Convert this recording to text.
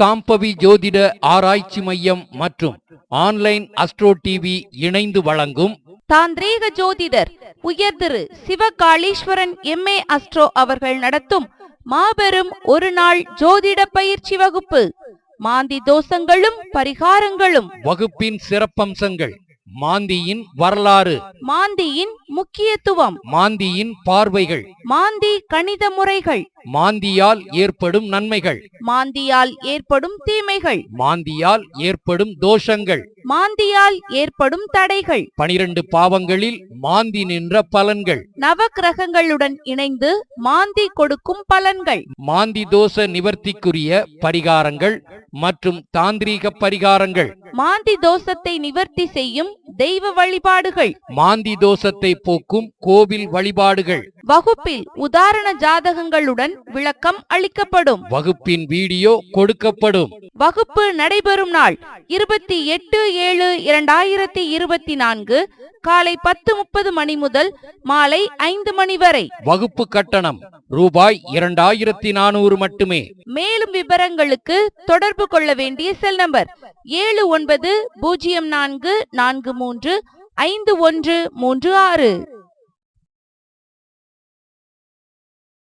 சாம்பவி ஜோதிட ஆராய்ச்சி மையம் மற்றும் ஆன்லைன் அஸ்ட்ரோ டிவி இணைந்து வழங்கும் தாந்திரீக ஜோதிடர் உயர் திரு சிவகாளீஸ்வரன் எம்ஏ அஸ்ட்ரோ அவர்கள் நடத்தும் மாபெரும் ஒரு நாள் ஜோதிட பயிற்சி வகுப்பு. மாந்தி தோஷங்களும் பரிகாரங்களும். வகுப்பின் சிறப்பம்சங்கள். மாந்தியின் வரலாறு. மாந்தியின் முக்கியத்துவம். மாந்தியின் பார்வைகள். மாந்தி கணித முறைகள். மாந்தியால் ஏற்படும் நன்மைகள். மாந்தியால் ஏற்படும் தீமைகள். மாந்தியால் ஏற்படும் தோஷங்கள். மாந்தியால் ஏற்படும் தடைகள். பனிரெண்டு பாவங்களில் மாந்தி நின்ற பலன்கள். நவக்கிரகங்களுடன் இணைந்து மாந்தி கொடுக்கும் பலன்கள். மாந்தி தோஷ நிவர்த்திக்குரிய பரிகாரங்கள் மற்றும் தாந்திரீக பரிகாரங்கள். மாந்தி தோஷத்தை நிவர்த்தி செய்யும் தெய்வ வழிபாடுகள். மாந்தி தோஷத்தை போக்கும் கோவில் வழிபாடுகள். வகுப்பில் உதாரண ஜாதகங்களுடன் விளக்கம் அளிக்கப்படும். வகுப்பின் வீடியோ கொடுக்கப்படும். வகுப்பு நடைபெறும் நாள் இருபத்தி எட்டு ஏழு இரண்டாயிரத்தி இருபத்தி நான்கு காலை பத்து முப்பது மணி முதல் மாலை ஐந்து மணி வரை. வகுப்பு கட்டணம் ரூபாய் இரண்டாயிரத்தி நானூறு மட்டுமே. மேலும் விவரங்களுக்கு தொடர்பு கொள்ள வேண்டிய செல் நம்பர் ஏழு ஒன்பது பூஜ்ஜியம் நான்கு நான்கு மூன்று ஐந்து ஒன்று மூன்று ஆறு.